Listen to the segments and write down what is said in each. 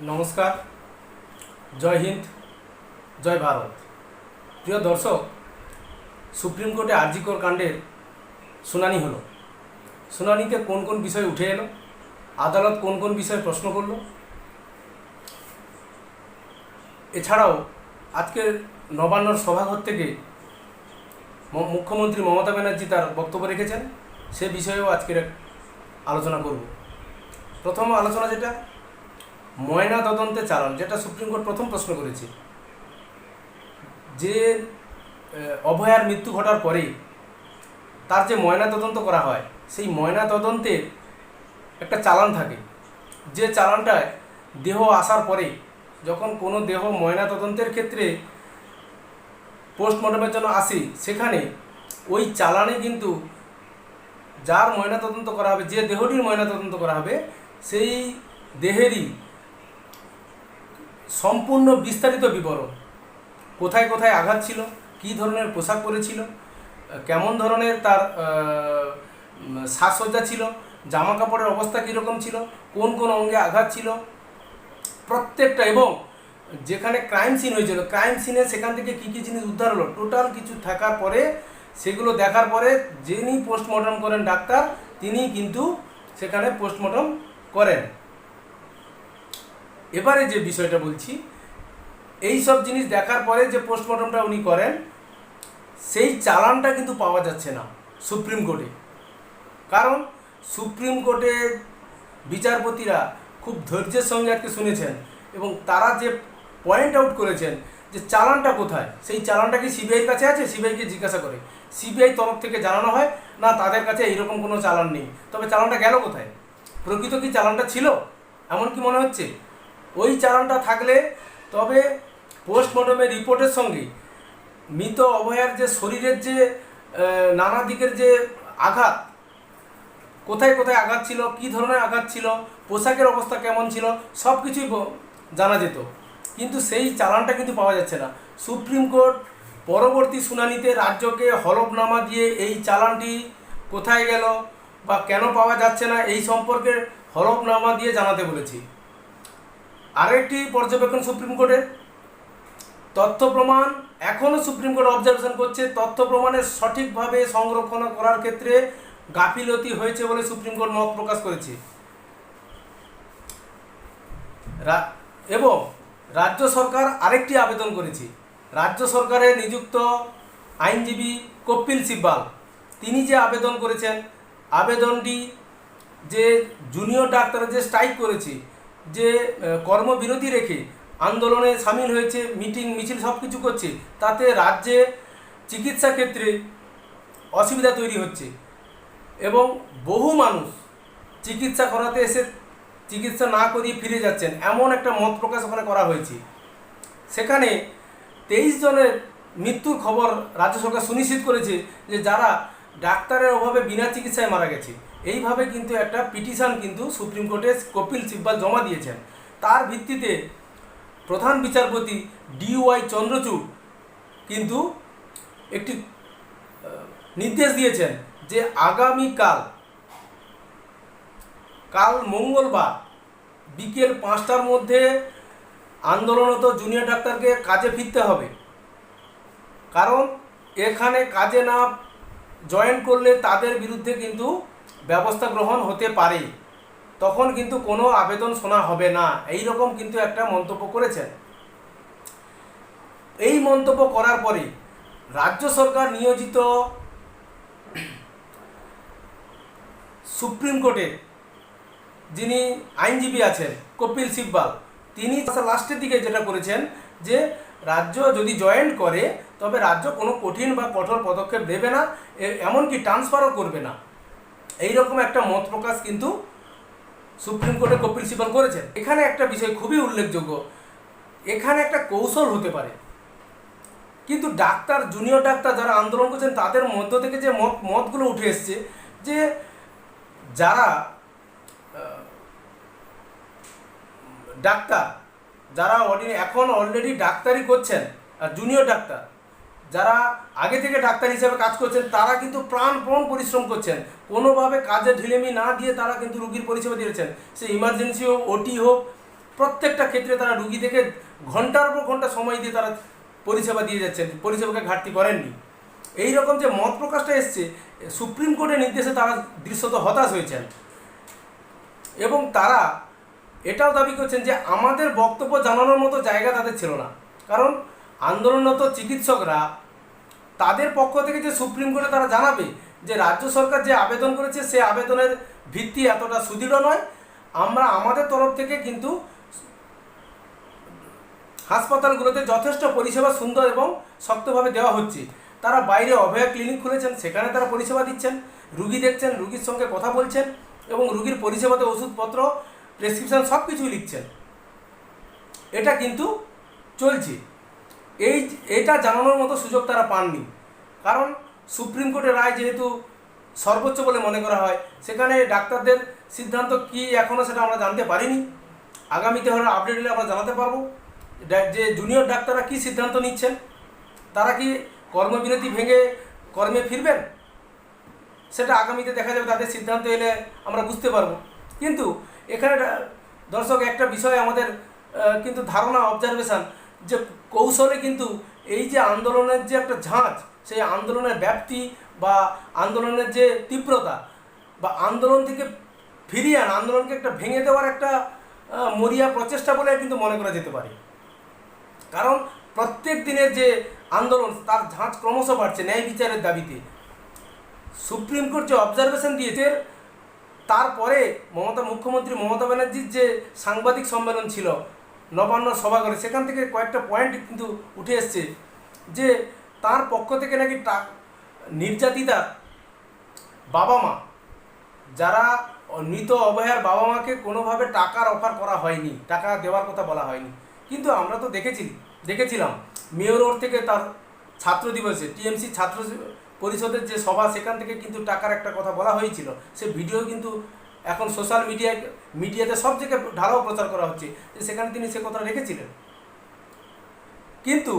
নমস্কার। জয় হিন্দ, জয় ভারত। প্রিয় দর্শক, সুপ্রিম কোর্টে আরজিকর কাণ্ডের শুনানি হলো। শুনানিতে কোন কোন বিষয় উঠে এলো? আদালত কোন কোন বিষয়ে প্রশ্ন করল? এছাড়াও আজকের নবান্নর সভাঘর থেকে মুখ্যমন্ত্রী মমতা ব্যানার্জি তার বক্তব্য রেখেছেন। সে বিষয়েও আজকের আলোচনা করব। প্রথম আলোচনা যেটা ময়না তদন্তে চালান, যেটা সুপ্রিম কোর্ট প্রথম প্রশ্ন করেছে। যে অভয়ার মৃত্যু ঘটার পরে তার যে ময়না তদন্ত করা হয়, সেই ময়না তদন্তের একটা চালান থাকে। যে চালানটায় দেহ আসার পরে যখন কোনো দেহ ময়না তদন্তের ক্ষেত্রে পোস্টমর্টমের জন্য আসে, সেখানে ওই চালানে কিন্তু যার ময়না তদন্ত করা হবে, যে দেহটির ময়না তদন্ত করা হবে, সেই দেহেরই সম্পূর্ণ বিস্তারিত বিবরণ। কোথায় কোথায় আঘাত ছিল? কী ধরনের পোশাক পরেছিল? কেমন ধরনের তার সাজসজ্জা ছিল? জামা কাপড়ের অবস্থা কীরকম ছিল? কোন কোন অঙ্গে আঘাত ছিল? প্রত্যেকটা এবং যেখানে ক্রাইম সিন হয়েছিল ক্রাইম সিনে সেখান থেকে কী কী জিনিস উদ্ধার হলো? টোটাল কিছু থাকার পরে, সেগুলো দেখার পরে যিনি পোস্টমর্টম করেন ডাক্তার তিনি কিন্তু সেখানে পোস্টমর্টম করেন। এবারে যে বিষয়টা বলছি, এই সব জিনিস দেখার পরে যে পোস্টমর্টমটা উনি করেন, সেই চালানটা কিন্তু পাওয়া যাচ্ছে না সুপ্রিম কোর্টে। কারণ সুপ্রিম কোর্টে বিচারপতিরা খুব ধৈর্যের সঙ্গে আজকে শুনেছেন এবং তারা যে পয়েন্ট আউট করেছেন যে চালানটা কোথায়, সেই চালানটা কি সিবিআইয়ের কাছে আছে? সিবিআইকে জিজ্ঞাসা করে। সিবিআই তরফ থেকে জানানো হয়, না, তাদের কাছে এইরকম কোনো চালান নেই। তবে চালানটা গেল কোথায়? প্রকৃত কি চালানটা ছিল? এমন কি মনে হচ্ছে? ওই চালানটা থাকলে তবে পোস্টমর্টমের রিপোর্টের সঙ্গে মৃত অভয়ার যে শরীরের যে নানা দিকের যে আঘাত, কোথায় কোথায় আঘাত ছিল, কী ধরনের আঘাত ছিল, পোশাকের অবস্থা কেমন ছিল সব কিছুই জানা যেত। কিন্তু সেই চালানটা কিন্তু পাওয়া যাচ্ছে না। সুপ্রিম কোর্ট পরবর্তী শুনানিতে রাজ্যকে হলফনামা দিয়ে এই চালানটি কোথায় গেল বা কেন পাওয়া যাচ্ছে না, এই সম্পর্কে হলফনামা দিয়ে জানাতে বলেছি। আরেকটি পর্যবেক্ষণ সুপ্রিম কোর্টের তথ্য প্রমাণ এখনও সুপ্রিম কোর্ট অবজারভেশন করছে, তথ্য প্রমাণের সঠিকভাবে সংরক্ষণ করার ক্ষেত্রে গাফিলতি হয়েছে বলে সুপ্রিম কোর্ট মত প্রকাশ করেছে। এবং রাজ্য সরকার আরেকটি আবেদন করেছে। রাজ্য সরকারের নিযুক্ত আইনজীবী কপিল সিব্বাল, তিনি যে আবেদন করেছেন, আবেদনটি যে জুনিয়র ডাক্তার যে স্ট্রাইক করেছে যে কর্মবিরতি রেখে আন্দোলনে সামিল হয়েছে, মিটিং, মিছিল সব কিছু করছে, তাতে রাজ্যে চিকিৎসা ক্ষেত্রে অসুবিধা তৈরি হচ্ছে এবং বহু মানুষ চিকিৎসা করাতে এসে চিকিৎসা না করিয়ে ফিরে যাচ্ছেন, এমন একটা মত প্রকাশ ওখানে করা হয়েছে। সেখানে তেইশ জনের মৃত্যুর খবর রাজ্য সরকার সুনিশ্চিত করেছে যে, যারা ডাক্তারের অভাবে বিনা চিকিৎসায় মারা গেছে এইভাবে কিন্তু একটা পিটিশন কিন্তু সুপ্রিম কোর্টে কপিল সিব্বাল জমা দিয়েছেন। তার ভিত্তিতে প্রধান বিচারপতি ডিওয়াই চন্দ্রচূড় কিন্তু একটি নির্দেশ দিয়েছেন যে আগামীকাল, কাল মঙ্গলবার বিকেল পাঁচটার মধ্যে আন্দোলনরত জুনিয়র ডাক্তারকে কাজে ফিরতে হবে। কারণ এখানে কাজে না জয়েন করলে তাদের বিরুদ্ধে কিন্তু ব্যবস্থা গ্রহণ হতে পারে। তখন কিন্তু কোনো আবেদন শোনা হবে না। এই রকম কিন্তু একটা মন্তব্য করেছেন। এই মন্তব্য করার পরে রাজ্য সরকার নিয়োজিত সুপ্রিম কোর্টের যিনি আইনজীবী আছেন কপিল সিব্বাল, তিনি লাস্টের দিকে যেটা করেছেন যে রাজ্য যদি জয়েন্ট করে, তবে রাজ্য কোনো কঠিন বা কঠোর পদক্ষেপ দেবে না এমনকি ট্রান্সফারও করবে না। এইরকম একটা মত প্রকাশ কিন্তু সুপ্রিম কোর্টে কপিল সিব্বাল করেছেন। এখানে একটা বিষয় খুবই উল্লেখযোগ্য। এখানে একটা কৌশল হতে পারে। কিন্তু ডাক্তার জুনিয়র ডাক্তার যারা আন্দোলন করছেন, তাদের মধ্য থেকে যে মত, মতগুলো উঠে এসছে যে যারা ডাক্তার, যারা এখন অলরেডি ডাক্তারি করছেন, আর জুনিয়র ডাক্তার যারা আগে থেকে ডাক্তার হিসেবে কাজ করছেন, তারা কিন্তু প্রাণপণ পরিশ্রম করছেন। কোনোভাবে কাজে ঢিলেমি না দিয়ে তারা কিন্তু রুগীর পরিষেবা দিয়েছেন সে ইমার্জেন্সি হোক ওটি হোক, প্রত্যেকটা ক্ষেত্রে তারা রুগী থেকে ঘণ্টার পর ঘণ্টা সময় দিয়ে তারা পরিষেবা দিয়ে যাচ্ছেন, পরিষেবাকে ঘাটতি করেননি। এই রকম যে মত প্রকাশটা এসছে, সুপ্রিম কোর্টের নির্দেশে তারা দৃশ্যত হতাশ হয়েছেন। এবং তারা এটাও দাবি করছেন যে আমাদের বক্তব্য জানানোর মতো জায়গা তাদের ছিল না। কারণ আন্দোলনরত চিকিৎসকরা তাদের পক্ষ থেকে যে সুপ্রিম কোর্টে তারা জানাবে যে রাজ্য সরকার যে আবেদন করেছে, সে আবেদনের ভিত্তি এতটা সুদৃঢ় নয়। আমরা আমাদের তরফ থেকে কিন্তু হাসপাতালগুলোতে যথেষ্ট পরিষেবা সুন্দর এবং শক্তভাবে দেওয়া হচ্ছে। তারা বাইরে অভয়া ক্লিনিক খুলেছেন, সেখানে তারা পরিষেবা দিচ্ছেন, রুগী দেখছেন, রুগীর সঙ্গে কথা বলছেন এবং রুগীর পরিষেবাতে ওষুধপত্র, প্রেসক্রিপশন সব কিছুই লিখছেন। এটা কিন্তু চলছে। এই, এটা জানানোর মতো সুযোগ তারা পাননি। কারণ সুপ্রিম কোর্টের রায় যেহেতু সর্বোচ্চ বলে মনে করা হয়, সেখানে ডাক্তারদের সিদ্ধান্ত কি এখনও সেটা আমরা জানতে পারিনি। আগামীতে হলে আপডেট হলে আমরা জানাতে পারব। যে জুনিয়র ডাক্তাররা কি সিদ্ধান্ত নিচ্ছেন, তারা কি কর্মবিরতি ভেঙে কর্মে ফিরবেন? সেটা আগামীতে দেখা যাবে, তাদের সিদ্ধান্ত এলে আমরা বুঝতে পারব। কিন্তু এখানে, দর্শক, একটা বিষয় আমাদের কিন্তু ধারণা অবজারভেশন যে কৌশলে কিন্তু এই যে আন্দোলনের যে একটা ঝাঁজ, সেই আন্দোলনের ব্যাপ্তি বা আন্দোলনের যে তীব্রতা বা আন্দোলন থেকে ফিরিয়ে আনা, আন্দোলনকে একটা ভেঙে দেওয়ার একটা মরিয়া প্রচেষ্টা বলে কিন্তু মনে করা যেতে পারে। কারণ প্রত্যেক দিনের যে আন্দোলন, তার ঝাঁজ ক্রমশ বাড়ছে ন্যায় বিচারের দাবিতে। সুপ্রিম কোর্ট যে অবজারভেশন দিয়েছে, তারপরে মমতা, মুখ্যমন্ত্রী মমতা ব্যানার্জির যে সাংবাদিক সম্মেলন ছিল নবান্ন সভাঘরে সেখান থেকে কয়েকটা পয়েন্ট কিন্তু উঠে এসছে যে তার পক্ষ থেকে নাকি টা নির্যাতিতার বাবা মা, যারা মৃত অবহেয়ার বাবা মাকে কোনোভাবে টাকার অফার করা হয়নি, টাকা দেওয়ার কথা বলা হয়নি। কিন্তু আমরা তো দেখেছি, দেখেছিলাম, মেয়র রোড থেকে তার ছাত্র দিবসে, টিএমসি ছাত্র পরিষদের যে সভা, সেখান থেকে কিন্তু টাকার একটা কথা বলা হয়েছিল। সে ভিডিও কিন্তু এখন সোশ্যাল মিডিয়ায় মিডিয়াতে সব জায়গায় ঢালাও প্রচার করা হচ্ছে যে সেখানে তিনি সে কথা রেখেছিলেন। কিন্তু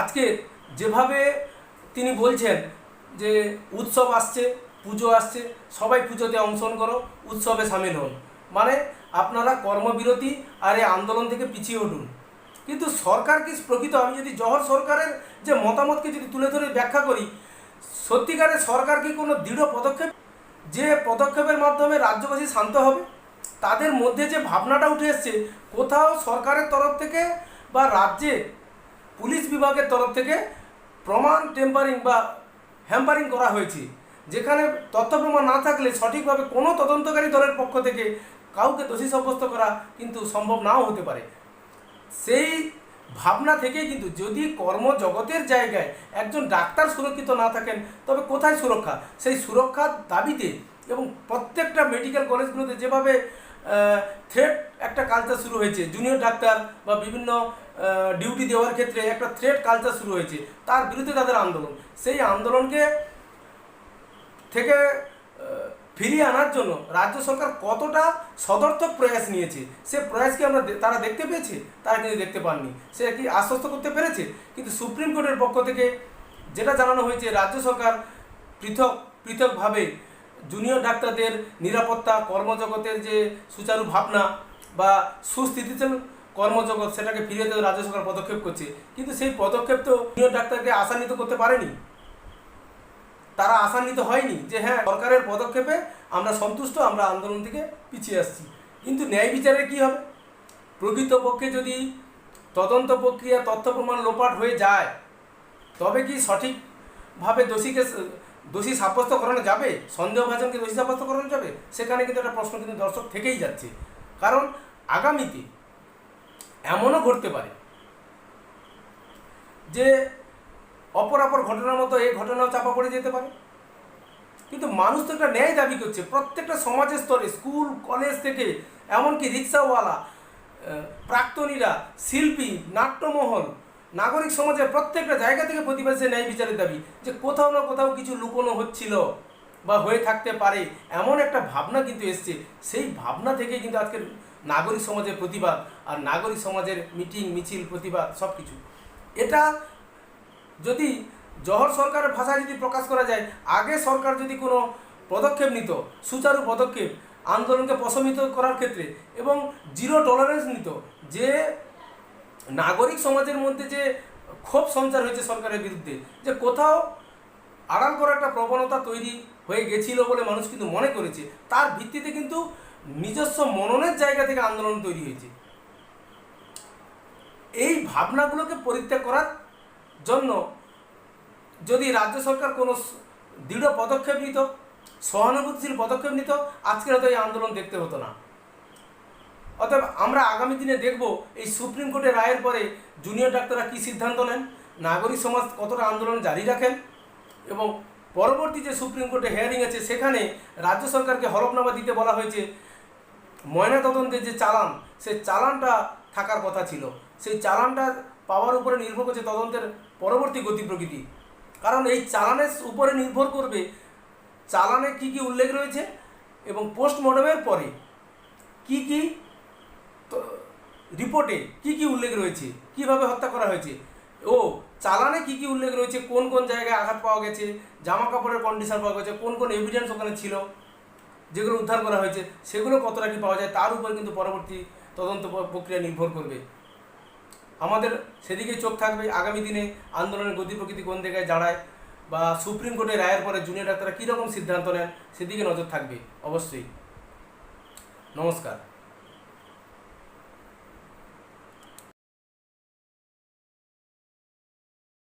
আজকে যেভাবে তিনি বলছেন যে উৎসব আসছে, পুজো আসছে, সবাই পুজোতে অংশগ্রহণ করো, উৎসবে সামিল হন। মানে আপনারা কর্মবিরতি আর এই আন্দোলন থেকে পিছিয়ে উঠুন। কিন্তু সরকার কি প্রকৃত? আমি যদি জহর সরকারের যে মতামতকে যদি তুলে ধরে ব্যাখ্যা করি, সত্যিকারের সরকার কি কোনো দৃঢ় পদক্ষেপ যে পদক্ষেপের মাধ্যমে রাজ্যবাসী শান্ত হবে, তাদের মধ্যে যে ভাবনাটা উঠে এসছে, কোথাও সরকারের তরফ থেকে বা রাজ্যে পুলিশ বিভাগের তরফ থেকে প্রমাণ টেম্পারিং বা হ্যাম্পারিং করা হয়েছে, যেখানে তথ্য প্রমাণ না থাকলে সঠিকভাবে কোনো তদন্তকারী দলের পক্ষ থেকে কাউকে দোষী সাব্যস্ত করা কিন্তু সম্ভব নাও হতে পারে। সেই ভাবনা থেকেই কিন্তু যদি কর্মজগতের জায়গায় একজন ডাক্তার সুরক্ষিত না থাকেন, তবে কোথায় সুরক্ষা? সেই সুরক্ষার দাবিতে এবং প্রত্যেকটা মেডিকেল কলেজগুলোতে যেভাবে থ্রেট একটা কালচার শুরু হয়েছে জুনিয়র ডাক্তার বা বিভিন্ন ডিউটি দেওয়ার ক্ষেত্রে একটা থ্রেট কালচার শুরু হয়েছে, তার বিরুদ্ধে তাদের আন্দোলন। সেই আন্দোলনকে থেকে ফিরিয়ে আনার জন্য রাজ্য সরকার কতটা সদর্থক প্রয়াস নিয়েছে? সে প্রয়াসকে আমরা তারা দেখতে পেয়েছে? তারা কিন্তু দেখতে পাননি। সে কি আশ্বস্ত করতে পেরেছে? কিন্তু সুপ্রিম কোর্টের পক্ষ থেকে যেটা জানানো হয়েছে, রাজ্য সরকার পৃথক, পৃথকভাবে জুনিয়র ডাক্তারদের নিরাপত্তা, কর্মজগতের যে সুচারু ভাবনা বা সুস্থিতিশীল কর্মজগৎ, সেটাকে ফিরিয়ে দেওয়ার রাজ্য সরকার পদক্ষেপ করছে। কিন্তু সেই পদক্ষেপ তো জুনিয়র ডাক্তারকে আশান্বিত করতে পারেনি। তারা আশান্বিত হয়নি যে হ্যাঁ সরকারের পদক্ষেপে আমরা সন্তুষ্ট, আমরা আন্দোলন থেকে পিছিয়ে আসছি। কিন্তু ন্যায় বিচারে কী হবে? প্রকৃতপক্ষে যদি তদন্ত প্রক্রিয়া তথ্য প্রমাণ লোপাট হয়ে যায়, তবে কি সঠিকভাবে দোষীকে দোষী সাব্যস্ত করানো যাবে? সন্দেহভাজনকে দোষী সাব্যস্ত করানো যাবে? সেখানে কিন্তু একটা প্রশ্ন কিন্তু দর্শক থেকেই যাচ্ছে। কারণ আগামীতে এমনও ঘটতে পারে যে অপর অপর ঘটনার মতো এই ঘটনাও চাপা পড়ে যেতে পারে। কিন্তু মানুষ তো একটা ন্যায় দাবি করছে। প্রত্যেকটা সমাজের স্তরে, স্কুল, কলেজ থেকে, এমনকি রিক্সাওয়ালা প্রাক্তনীরা, শিল্পী নাট্যমহল নাগরিক সমাজের প্রত্যেকটা জায়গা থেকে প্রতিবাদী ন্যায় বিচারের দাবি যে কোথাও না কোথাও কিছু লুকোনো হচ্ছিল বা হয়ে থাকতে পারে এমন একটা ভাবনা কিন্তু এসছে। সেই ভাবনা থেকে কিন্তু আজকের নাগরিক সমাজের প্রতিবাদ আর নাগরিক সমাজের মিটিং, মিছিল, প্রতিবাদ সব কিছু এটা যদি জহর সরকারের ভাষায় যদি প্রকাশ করা যায়, আগে সরকার যদি কোনো পদক্ষেপ নিত, সুচারু পদক্ষেপ, আন্দোলনকে প্রশমিত করার ক্ষেত্রে এবং জিরো টলারেন্স নিত, যে নাগরিক সমাজের মধ্যে যে ক্ষোভ সঞ্চার হয়েছে সরকারের বিরুদ্ধে, যে কোথাও আড়াল করার একটা প্রবণতা তৈরি হয়ে গেছিল বলে মানুষ কিন্তু মনে করেছে, তার ভিত্তিতে কিন্তু নিজস্ব মননের জায়গা থেকে আন্দোলন তৈরি হয়েছে। এই ভাবনাগুলোকে পরিত্যাগ করার জন্য যদি রাজ্য সরকার কোনো দৃঢ় পদক্ষেপ নিত, সহানুভূতিশীল পদক্ষেপ নিত আজকে হয়তো এই আন্দোলন দেখতে হতো না। অতএব আমরা আগামী দিনে দেখব এই সুপ্রিম কোর্টের রায়ের পরে জুনিয়র ডাক্তাররা কী সিদ্ধান্ত নেন, নাগরিক সমাজ কতটা আন্দোলন জারি রাখেন এবং পরবর্তী যে সুপ্রিম কোর্টে হেয়ারিং আছে, সেখানে রাজ্য সরকারকে হলফনামা দিতে বলা হয়েছে। ময়নাতদন্তের যে চালান, সে চালানটা থাকার কথা ছিল। সেই চালানটা পাওয়ার উপরে নির্ভর করছে তদন্তের পরবর্তী গতি প্রকৃতি। কারণ এই চালানের উপরে নির্ভর করবে চালানে কি কি উল্লেখ রয়েছে এবং পোস্টমর্টমের পরে কি কি রিপোর্টে কি কি উল্লেখ রয়েছে, কীভাবে হত্যা করা হয়েছে ও চালানে কি কি উল্লেখ রয়েছে, কোন কোন জায়গায় আঘাত পাওয়া গেছে জামা কাপড়ের কন্ডিশন পাওয়া গেছে, কোন কোন এভিডেন্স ওখানে ছিল, যেগুলো উদ্ধার করা হয়েছে, সেগুলো কতটা কি পাওয়া যায়, তার উপর কিন্তু পরবর্তী তদন্ত প্রক্রিয়া নির্ভর করবে। আমাদের সেদিকেই চোখ থাকবে, আগামী দিনে আন্দোলনের গতি প্রকৃতি কোন জায়গায় দাঁড়ায় বা সুপ্রিম কোর্টের রায়ের পরে জুনিয়র ডাক্তাররা কীরকম সিদ্ধান্ত নেন, সেদিকে নজর থাকবে অবশ্যই। নমস্কার।